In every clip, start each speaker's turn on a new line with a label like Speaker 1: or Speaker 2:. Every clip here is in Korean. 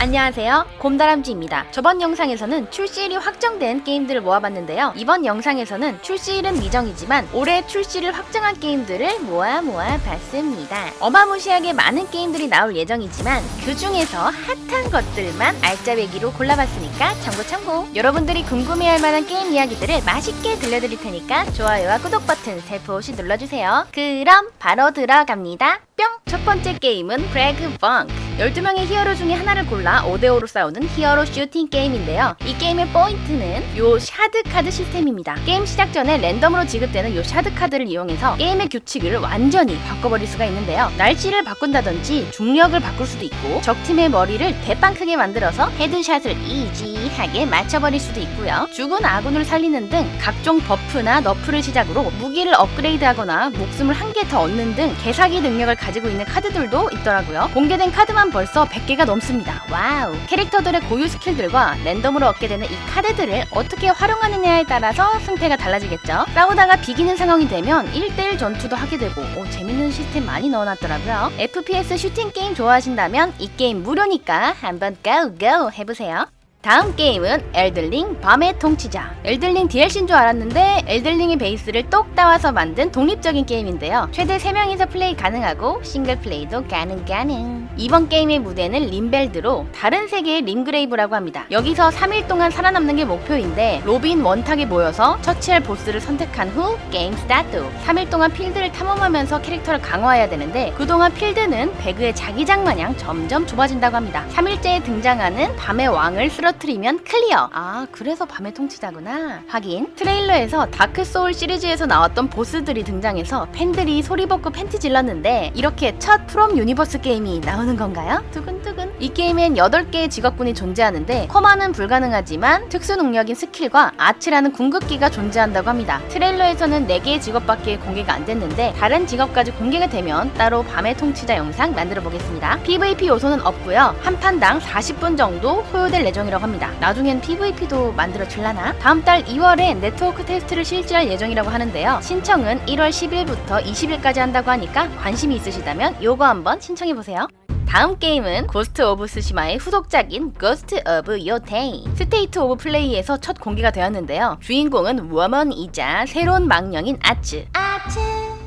Speaker 1: 안녕하세요. 곰다람쥐입니다. 저번 영상에서는 출시일이 확정된 게임들을 모아봤는데요. 이번 영상에서는 출시일은 미정이지만 올해 출시를 확정한 게임들을 모아 모아 봤습니다. 어마무시하게 많은 게임들이 나올 예정이지만 그 중에서 핫한 것들만 알짜배기로 골라봤으니까 참고 참고. 여러분들이 궁금해할 만한 게임 이야기들을 맛있게 들려드릴 테니까 좋아요와 구독 버튼 살포시 눌러주세요. 그럼 바로 들어갑니다. 뿅! 첫 번째 게임은 브래그 펑크. 12명의 히어로 중에 하나를 골라 5대5로 싸우는 히어로 슈팅 게임인데요. 이 게임의 포인트는 요 샤드 카드 시스템입니다. 게임 시작 전에 랜덤으로 지급되는 요 샤드 카드를 이용해서 게임의 규칙을 완전히 바꿔버릴 수가 있는데요. 날씨를 바꾼다든지 중력을 바꿀 수도 있고 적팀의 머리를 대빵 크게 만들어서 헤드샷을 이지하게 맞춰버릴 수도 있고요. 죽은 아군을 살리는 등 각종 버프나 너프를 시작으로 무기를 업그레이드하거나 목숨을 한 개 더 얻는 등 개사기 능력을 가지고 있는 카드들도 있더라고요. 공개된 카드만 벌써 100개가 넘습니다. 와우. 캐릭터들의 고유 스킬들과 랜덤으로 얻게 되는 이 카드들을 어떻게 활용하느냐에 따라서 승패가 달라지겠죠. 싸우다가 비기는 상황이 되면 1대1 전투도 하게 되고 오, 재밌는 시스템 많이 넣어놨더라고요. FPS 슈팅 게임 좋아하신다면 이 게임 무료니까 한번 고고 해보세요. 다음 게임은 엘들링 밤의 통치자. 엘들링 DLC인 줄 알았는데 엘들링의 베이스를 똑 따와서 만든 독립적인 게임인데요. 최대 3명이서 플레이 가능하고 싱글 플레이도 가능 가능. 이번 게임의 무대는 림벨드로 다른 세계의 림그레이브라고 합니다. 여기서 3일 동안 살아남는 게 목표인데 로빈 원탁에 모여서 처치할 보스를 선택한 후 게임 스타트. 3일 동안 필드를 탐험하면서 캐릭터를 강화해야 되는데 그동안 필드는 배그의 자기장 마냥 점점 좁아진다고 합니다. 3일째에 등장하는 밤의 왕을 쓰러 뜨리면 클리어. 아, 그래서 밤의 통치자구나. 하긴 트레일러에서 다크 소울 시리즈에서 나왔던 보스들이 등장해서 팬들이 소리 벗고 팬티 질렀는데 이렇게 첫 프롬 유니버스 게임이 나오는 건가요? 두근두근. 이 게임엔 8개의 직업군이 존재하는데 커마는 불가능하지만 특수 능력인 스킬과 아치라는 궁극기가 존재한다고 합니다. 트레일러에서는 4개의 직업밖에 공개가 안 됐는데 다른 직업까지 공개가 되면 따로 밤의 통치자 영상 만들어 보겠습니다. PVP 요소는 없고요. 한 판당 40분 정도 소요될 예정이라고 합니다. 나중엔 PVP도 만들어 줄라나? 다음 달 2월에 네트워크 테스트를 실시할 예정이라고 하는데요. 신청은 1월 10일부터 20일까지 한다고 하니까 관심이 있으시다면 요거 한번 신청해 보세요. 다음 게임은 고스트 오브 스시마의 후속작인 고스트 오브 요테이 스테이트 오브 플레이에서 첫 공개가 되었는데요. 주인공은 워먼이자 새로운 망령인 아츠 아츠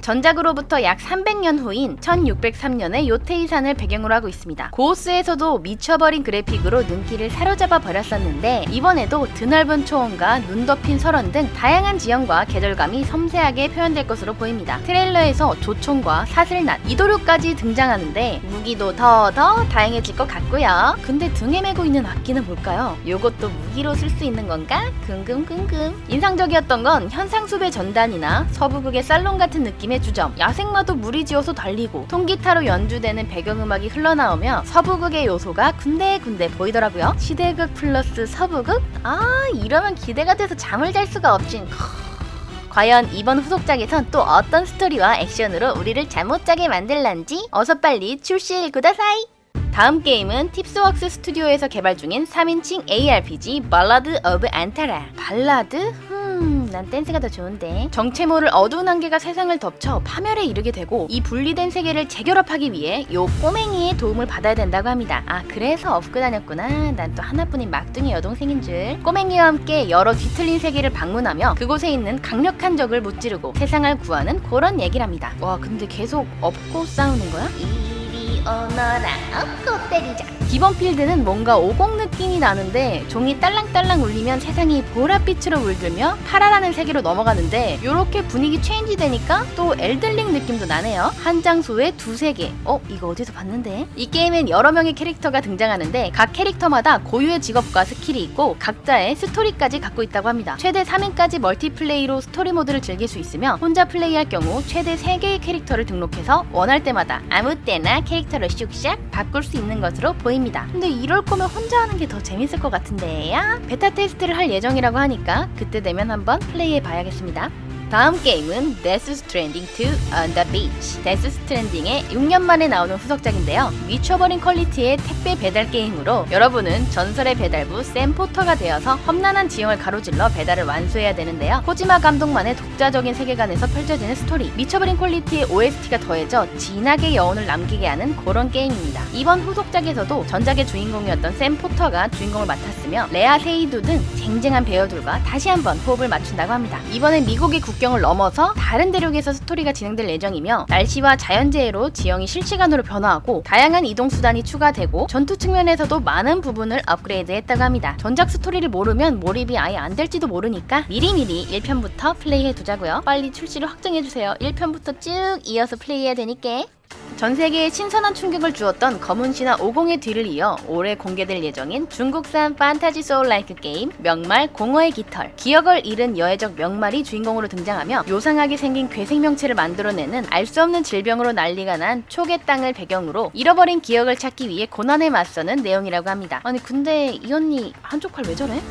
Speaker 1: 전작으로부터 약 300년 후인 1603년의 요테이산을 배경으로 하고 있습니다. 고스에서도 미쳐버린 그래픽으로 눈길을 사로잡아 버렸었는데 이번에도 드넓은 초원과 눈 덮인 설원 등 다양한 지형과 계절감이 섬세하게 표현될 것으로 보입니다. 트레일러에서 조총과 사슬낫, 이도류까지 등장하는데 무기도 더 더 다양해질 것 같고요. 근데 등에 메고 있는 악기는 뭘까요? 요것도 무기로 쓸 수 있는 건가? 궁금궁금. 인상적이었던 건 현상수배 전단이나 서부극의 살롱 같은 느낌의 주점, 야생마도 무리지어서 달리고 통기타로 연주되는 배경음악이 흘러나오며 서부극의 요소가 군데군데 보이더라고요. 시대극 플러스 서부극? 아 이러면 기대가 돼서 잠을 잘 수가 없진. 과연 이번 후속작에선 또 어떤 스토리와 액션으로 우리를 잠 못 자게 만들란지 어서 빨리 출시일 구다사이! 다음 게임은 팁스웍스 스튜디오에서 개발 중인 3인칭 ARPG 발라드 오브 안타라 발라드? 음, 난 댄스가 더 좋은데. 정체모를 어두운 한계가 세상을 덮쳐 파멸에 이르게 되고 이 분리된 세계를 재결합하기 위해 요 꼬맹이의 도움을 받아야 된다고 합니다. 아 그래서 업고 다녔구나. 난 또 하나뿐인 막둥이 여동생인 줄. 꼬맹이와 함께 여러 뒤틀린 세계를 방문하며 그곳에 있는 강력한 적을 무찌르고 세상을 구하는 그런 얘기랍니다. 와 근데 계속 업고 싸우는 거야? 이리 오너라. 업고 때리자 기본 필드는 뭔가 오공 느낌이 나는데 종이 딸랑딸랑 울리면 세상이 보랏빛으로 물들며 파라라는 세계로 넘어가는데 요렇게 분위기 체인지 되니까 또 엘들링 느낌도 나네요 한 장소에 두세 개 어? 이거 어디서 봤는데? 이 게임엔 여러 명의 캐릭터가 등장하는데 각 캐릭터마다 고유의 직업과 스킬이 있고 각자의 스토리까지 갖고 있다고 합니다 최대 3인까지 멀티플레이로 스토리 모드를 즐길 수 있으며 혼자 플레이할 경우 최대 3개의 캐릭터를 등록해서 원할 때마다 아무 때나 캐릭터를 슉샥 바꿀 수 있는 것으로 보입니다 근데 이럴 거면 혼자 하는 게 더 재밌을 것 같은데요? 베타 테스트를 할 예정이라고 하니까 그때 되면 한번 플레이해 봐야겠습니다 다음 게임은 Death Stranding 2 on the Beach. Death Stranding의 6년 만에 나오는 후속작인데요. 미쳐버린 퀄리티의 택배 배달 게임으로 여러분은 전설의 배달부 샘 포터가 되어서 험난한 지형을 가로질러 배달을 완수해야 되는데요. 코지마 감독만의 독자적인 세계관에서 펼쳐지는 스토리, 미쳐버린 퀄리티의 OST가 더해져 진하게 여운을 남기게 하는 그런 게임입니다. 이번 후속작에서도 전작의 주인공이었던 샘 포터가 주인공을 맡았으며 레아 세이두 등 쟁쟁한 배우들과 다시 한번 호흡을 맞춘다고 합니다. 이번엔 미국의 국 경을 넘어서 다른 대륙에서 스토리가 진행될 예정이며 날씨와 자연재해로 지형이 실시간으로 변화하고 다양한 이동 수단이 추가되고 전투 측면에서도 많은 부분을 업그레이드했다고 합니다. 전작 스토리를 모르면 몰입이 아예 안 될지도 모르니까 미리미리 1편부터 플레이해 두자고요. 빨리 출시를 확정해 주세요. 1편부터 쭉 이어서 플레이해야 되니까. 전 세계에 신선한 충격을 주었던 검은 신화 50의 뒤를 이어 올해 공개될 예정인 중국산 판타지 소울 라이크 게임 명말 공허의 깃털 기억을 잃은 여해적 명말이 주인공으로 등장하며 요상하게 생긴 괴생명체를 만들어내는 알 수 없는 질병으로 난리가 난 초계 땅을 배경으로 잃어버린 기억을 찾기 위해 고난에 맞서는 내용이라고 합니다 아니 근데 이 언니 한쪽 팔 왜 저래?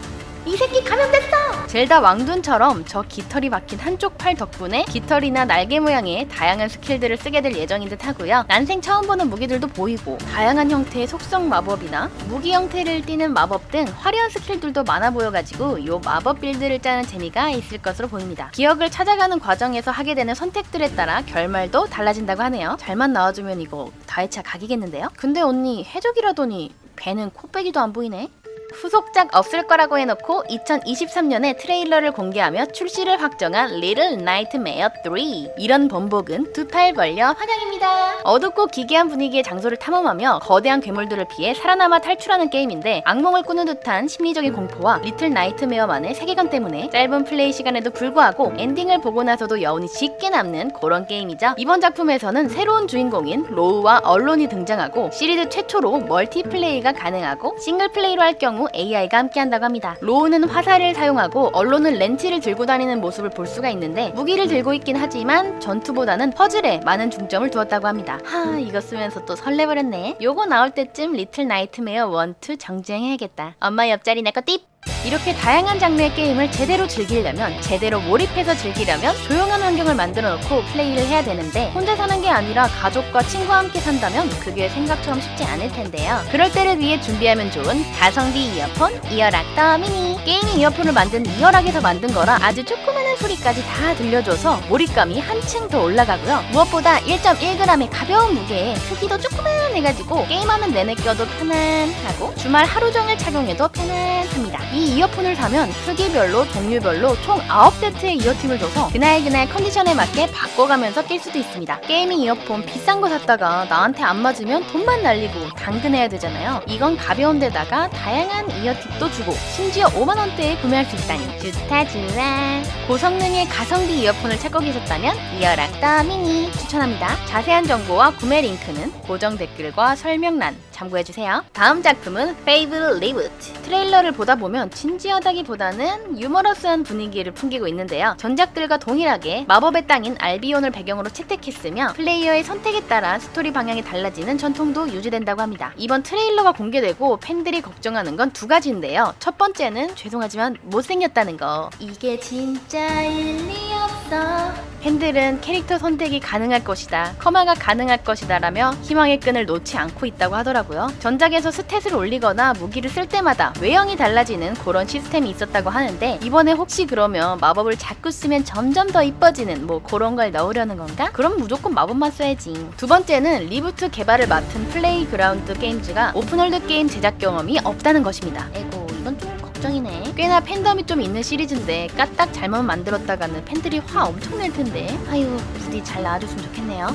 Speaker 1: 이 새끼 감염됐어! 젤다 왕둔처럼 저 깃털이 박힌 한쪽 팔 덕분에 깃털이나 날개 모양의 다양한 스킬들을 쓰게 될 예정인 듯 하고요. 난생 처음 보는 무기들도 보이고 다양한 형태의 속성 마법이나 무기 형태를 띠는 마법 등 화려한 스킬들도 많아 보여가지고 요 마법 빌드를 짜는 재미가 있을 것으로 보입니다. 기억을 찾아가는 과정에서 하게 되는 선택들에 따라 결말도 달라진다고 하네요. 잘만 나와주면 이거 다이차 각이겠는데요? 근데 언니 해적이라더니 배는 코빼기도 안 보이네? 후속작 없을 거라고 해놓고 2023년에 트레일러를 공개하며 출시를 확정한 Little Nightmare 3 이런 번복은 두 팔 벌려 환영입니다. 어둡고 기괴한 분위기의 장소를 탐험하며 거대한 괴물들을 피해 살아남아 탈출하는 게임인데 악몽을 꾸는 듯한 심리적인 공포와 리틀 나이트메어만의 세계관 때문에 짧은 플레이 시간에도 불구하고 엔딩을 보고 나서도 여운이 짙게 남는 그런 게임이죠. 이번 작품에서는 새로운 주인공인 로우와 언론이 등장하고 시리즈 최초로 멀티플레이가 가능하고 싱글플레이로 할 경우 AI가 함께한다고 합니다. 로우는 화살을 사용하고 언론은 렌치를 들고 다니는 모습을 볼 수가 있는데 무기를 들고 있긴 하지만 전투보다는 퍼즐에 많은 중점을 두었다고 합니다. 하 이거 쓰면서 또 설레버렸네. 요거 나올 때쯤 리틀 나이트메어 1, 2 정주행해야겠다. 엄마 옆자리 내거 띠! 이렇게 다양한 장르의 게임을 제대로 즐기려면 제대로 몰입해서 즐기려면 조용한 환경을 만들어 놓고 플레이를 해야 되는데 혼자 사는 게 아니라 가족과 친구와 함께 산다면 그게 생각처럼 쉽지 않을 텐데요. 그럴 때를 위해 준비하면 좋은 가성비 이어폰 이어락 더 미니 게이밍 이어폰을 만든 이어락에서 만든 거라 아주 조그마한 소리까지 다 들려줘서 몰입감이 한층 더 올라가고요. 무엇보다 1.1g의 가벼운 무게에 크기도 조그만해가지고 게임하는 내내 껴도 편안하고 주말 하루 종일 착용해도 편안합니다. 이 이어폰을 사면 크기별로 종류별로 총 9세트의 이어팁을 줘서 그날그날 컨디션에 맞게 바꿔가면서 낄 수도 있습니다. 게이밍 이어폰 비싼 거 샀다가 나한테 안 맞으면 돈만 날리고 당근해야 되잖아요. 이건 가벼운 데다가 다양한 이어팁도 주고 심지어 5만원대에 구매할 수 있다니 좋다 좋아 고성능의 가성비 이어폰을 찾고 계셨다면 이어락 더 미니 추천합니다. 자세한 정보와 구매 링크는 고정 댓글과 설명란 참고해주세요. 다음 작품은 Fable Reboot. 트레일러를 보다 보면 진지하다기보다는 유머러스한 분위기를 풍기고 있는데요. 전작들과 동일하게 마법의 땅인 알비온을 배경으로 채택했으며 플레이어의 선택에 따라 스토리 방향이 달라지는 전통도 유지된다고 합니다. 이번 트레일러가 공개되고 팬들이 걱정하는 건 두 가지인데요. 첫 번째는 죄송하지만 못생겼다는 거. 이게 진짜 일 리 없어. 팬들은 캐릭터 선택이 가능할 것이다. 커마가 가능할 것이다 라며 희망의 끈을 놓지 않고 있다고 하더라고요. 전작에서 스탯을 올리거나 무기를 쓸 때마다 외형이 달라지는 그런 시스템이 있었다고 하는데 이번에 혹시 그러면 마법을 자꾸 쓰면 점점 더 이뻐지는 뭐 그런 걸 넣으려는 건가? 그럼 무조건 마법만 써야지. 두 번째는 리부트 개발을 맡은 플레이그라운드 게임즈가 오픈월드 게임 제작 경험이 없다는 것입니다. 에고 이건 좀 걱정이네. 꽤나 팬덤이 좀 있는 시리즈인데 까딱 잘못 만들었다가는 팬들이 화 엄청 낼 텐데. 아유 부디 잘 나와줬으면 좋겠네요.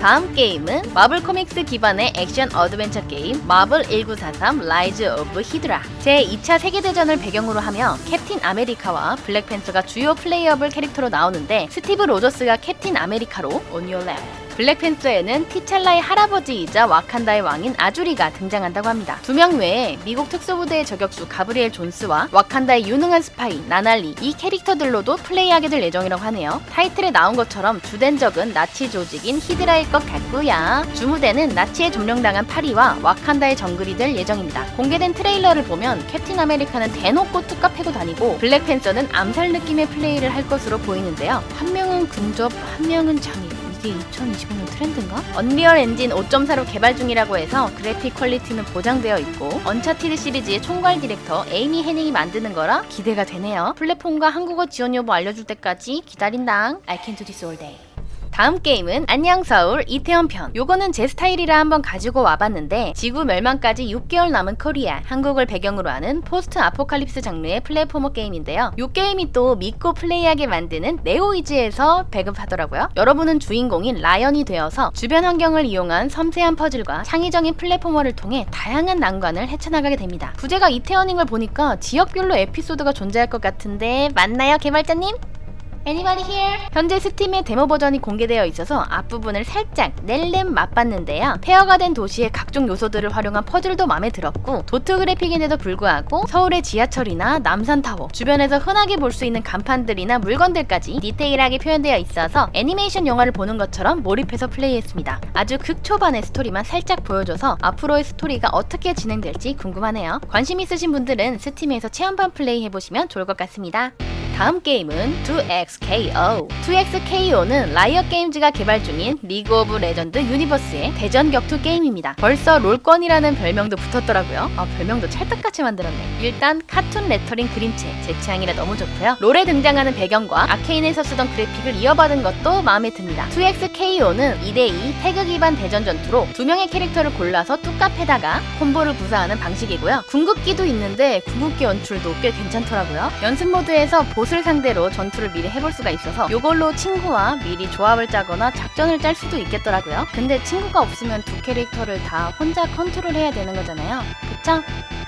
Speaker 1: 다음 게임은 마블 코믹스 기반의 액션 어드벤처 게임 마블 1943 라이즈 오브 히드라 제 2차 세계대전을 배경으로 하며 캡틴 아메리카와 블랙팬서가 주요 플레이어블 캐릭터로 나오는데 스티브 로저스가 캡틴 아메리카로 Left 블랙팬서에는 티찰라의 할아버지이자 와칸다의 왕인 아주리가 등장한다고 합니다. 두 명 외에 미국 특수부대의 저격수 가브리엘 존스와 와칸다 의 유능한 스파이 나날리 이 캐릭터들로도 플레이하게 될 예정이라고 하네요. 타이틀에 나온 것처럼 주된 적은 나치 조직인 히드라일 것 같고요. 주무대는 나치에 점령당한 파리와 와칸다의 정글이 될 예정입니다. 공개된 트레일러를 보면 캡틴 아메리카는 대놓고 뚜까 패고 다니고 블랙팬서는 암살 느낌의 플레이를 할 것으로 보이는데요. 한 명은 근접, 한 명은 장애. 이게 2025년 트렌드인가? 언리얼 엔진 5.4로 개발 중이라고 해서 그래픽 퀄리티는 보장되어 있고 언차티드 시리즈의 총괄 디렉터 에이미 해닝이 만드는 거라 기대가 되네요. 플랫폼과 한국어 지원 여부 알려줄 때까지 기다린당. I can do this all day. 다음 게임은 안녕 서울 이태원 편. 요거는 제 스타일이라 한번 가지고 와봤는데 지구 멸망까지 6개월 남은 코리아, 한국을 배경으로 하는 포스트 아포칼립스 장르의 플랫포머 게임인데요. 요 게임이 또 믿고 플레이하게 만드는 네오이즈에서 배급하더라고요. 여러분은 주인공인 라이언이 되어서 주변 환경을 이용한 섬세한 퍼즐과 창의적인 플랫포머를 통해 다양한 난관을 헤쳐나가게 됩니다. 부제가 이태원인 걸 보니까 지역별로 에피소드가 존재할 것 같은데 맞나요, 개발자님? Anybody here? 현재 스팀의 데모 버전이 공개되어 있어서 앞부분을 살짝 낼름 맛봤는데요. 폐허가 된 도시의 각종 요소들을 활용한 퍼즐도 마음에 들었고 도트 그래픽인데도 불구하고 서울의 지하철이나 남산타워 주변에서 흔하게 볼 수 있는 간판들이나 물건들까지 디테일하게 표현되어 있어서 애니메이션 영화를 보는 것처럼 몰입해서 플레이했습니다. 아주 극초반의 스토리만 살짝 보여줘서 앞으로의 스토리가 어떻게 진행될지 궁금하네요. 관심 있으신 분들은 스팀에서 체험판 플레이 해보시면 좋을 것 같습니다. 다음 게임은 2XKO. 2XKO는 라이엇 게임즈가 개발 중인 리그 오브 레전드 유니버스의 대전 격투 게임입니다. 벌써 롤권이라는 별명도 붙었더라고요. 아, 별명도 찰떡같이 만들었네. 일단 카툰 레터링 그림체, 제 취향이라 너무 좋고요. 롤에 등장하는 배경과 아케인에서 쓰던 그래픽을 이어받은 것도 마음에 듭니다. 2XKO는 2대2 태그 기반 대전 전투로 두 명의 캐릭터를 골라서 뚜까패다가 콤보를 구사하는 방식이고요. 궁극기도 있는데 궁극기 연출도 꽤 괜찮더라고요. 연습 모드에서 보스 를 상대로 전투를 미리 해볼 수가 있어서 이걸로 친구와 미리 조합을 짜거나 작전을 짤 수도 있겠더라고요. 근데 친구가 없으면 두 캐릭터를 다 혼자 컨트롤해야 되는 거잖아요. 그쵸?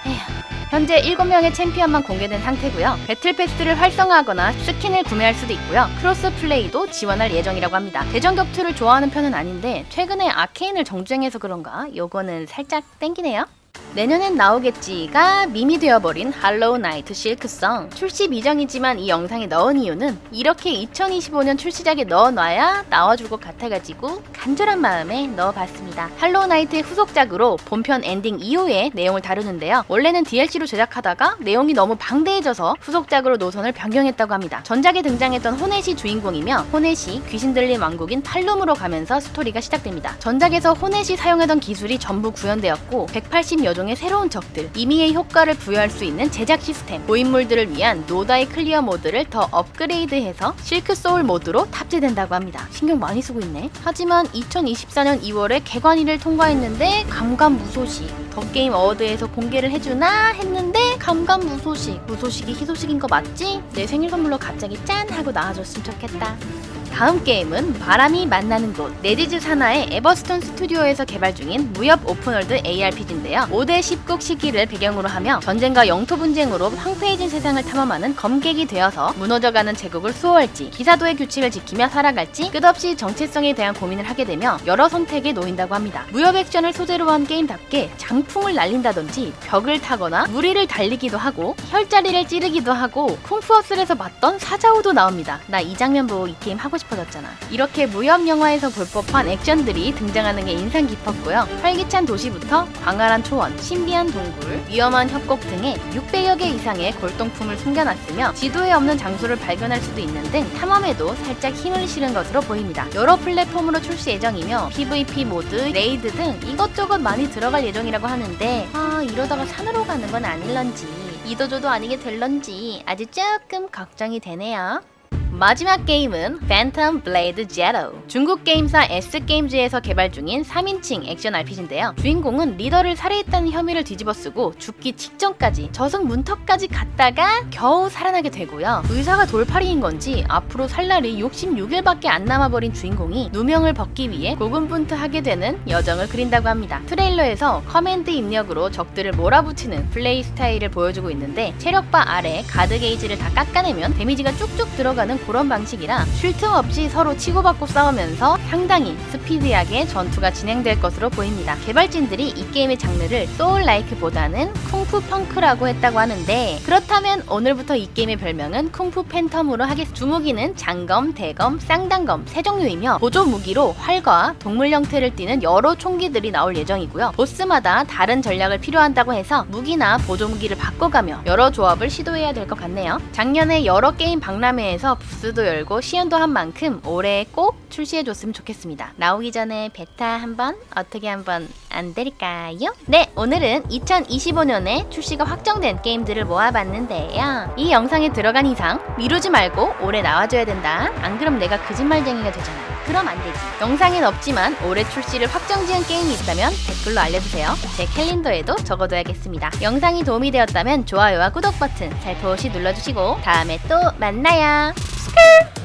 Speaker 1: 에휴. 현재 7명의 챔피언만 공개된 상태고요. 배틀 패스를 활성화하거나 스킨을 구매할 수도 있고요. 크로스 플레이도 지원할 예정이라고 합니다. 대전 격투를 좋아하는 편은 아닌데 최근에 아케인을 정주행해서 그런가 요거는 살짝 땡기네요. 내년엔 나오겠지가 밈이 되어버린 할로우 나이트 실크성 출시 미정이지만 이 영상에 넣은 이유는 이렇게 2025년 출시작에 넣어놔야 나와줄 것 같아가지고 간절한 마음에 넣어봤습니다. 할로우 나이트의 후속작으로 본편 엔딩 이후의 내용을 다루는데요. 원래는 DLC로 제작하다가 내용이 너무 방대해져서 후속작으로 노선을 변경했다고 합니다. 전작에 등장했던 호넷이 주인공이며 호넷이 귀신 들린 왕국인 팔룸으로 가면서 스토리가 시작됩니다. 전작에서 호넷이 사용하던 기술이 전부 구현되었고 180여 종의 새로운 적들, 이미의 효과를 부여할 수 있는 제작 시스템, 고인물들을 위한 노다이 클리어 모드를 더 업그레이드해서 실크 소울 모드로 탑재된다고 합니다. 신경 많이 쓰고 있네. 하지만 2024년 2월에 개관일을 통과했는데 감감무소식 덕게임 어워드에서 공개를 해주나 했는데 감감무소식 무소식이 희소식인 거 맞지? 내 생일 선물로 갑자기 짠 하고 나와줬으면 좋겠다. 다음 게임은 바람이 만나는 곳 네디즈 산하의 에버스톤 스튜디오에서 개발 중인 무협 오픈월드 ARPG인데요. 5대 10국 시기를 배경으로 하며 전쟁과 영토 분쟁으로 황폐해진 세상을 탐험하는 검객이 되어서 무너져가는 제국을 수호할지 기사도의 규칙을 지키며 살아갈지 끝없이 정체성에 대한 고민을 하게 되며 여러 선택에 놓인다고 합니다. 무협 액션을 소재로 한 게임답게 장풍을 날린다든지 벽을 타거나 무리를 달리기도 하고 혈자리를 찌르기도 하고 쿵푸어슬에서 봤던 사자우도 나옵니다. 나 이 장면 보고 이 게임 하고 싶어졌잖아. 이렇게 무협 영화에서 볼 법한 액션들이 등장하는 게 인상 깊었고요. 활기찬 도시부터 광활한 초원, 신비한 동굴, 위험한 협곡 등의 600여 개 이상의 골동품을 숨겨놨으며 지도에 없는 장소를 발견할 수도 있는 등 탐험에도 살짝 힘을 실은 것으로 보입니다. 여러 플랫폼으로 출시 예정이며 PVP 모드, 레이드 등 이것저것 많이 들어갈 예정이라고 하는데 아 이러다가 산으로 가는 건 아닐런지 이도저도 아니게 될런지 아주 조금 걱정이 되네요. 마지막 게임은 Phantom Blade Zero. 중국 게임사 S게임즈에서 개발 중인 3인칭 액션 RPG인데요. 주인공은 리더를 살해했다는 혐의를 뒤집어 쓰고 죽기 직전까지 저승 문턱까지 갔다가 겨우 살아나게 되고요. 의사가 돌팔이인 건지 앞으로 살 날이 66일밖에 안 남아버린 주인공이 누명을 벗기 위해 고군분투하게 되는 여정을 그린다고 합니다. 트레일러에서 커맨드 입력으로 적들을 몰아붙이는 플레이 스타일을 보여주고 있는데 체력바 아래 가드 게이지를 다 깎아내면 데미지가 쭉쭉 들어가는 그런 방식이라 쉴 틈 없이 서로 치고받고 싸우면서 상당히 스피디하게 전투가 진행될 것으로 보입니다. 개발진들이 이 게임의 장르를 소울라이크보다는 쿵푸 펑크라고 했다고 하는데 그렇다면 오늘부터 이 게임의 별명은 쿵푸 팬텀으로 하겠습니다. 주무기는 장검, 대검, 쌍단검 세 종류이며 보조 무기로 활과 동물 형태를 띠는 여러 총기들이 나올 예정이고요. 보스마다 다른 전략을 필요한다고 해서 무기나 보조 무기를 바꿔가며 여러 조합을 시도해야 될 것 같네요. 작년에 여러 게임 박람회에서 부스도 열고 시연도 한 만큼 올해 꼭 출시해줬으면 좋겠습니다. 나오기 전에 베타 한번 어떻게 한번 안 될까요? 네, 오늘은 2025년에 출시가 확정된 게임들을 모아봤는데요. 이 영상에 들어간 이상 미루지 말고 올해 나와줘야 된다. 안 그럼 내가 거짓말쟁이가 되잖아. 그럼 안 되지. 영상엔 없지만 올해 출시를 확정 지은 게임이 있다면 댓글로 알려주세요. 제 캘린더에도 적어둬야겠습니다. 영상이 도움이 되었다면 좋아요와 구독 버튼 살포시 눌러주시고 다음에 또 만나요. 스크!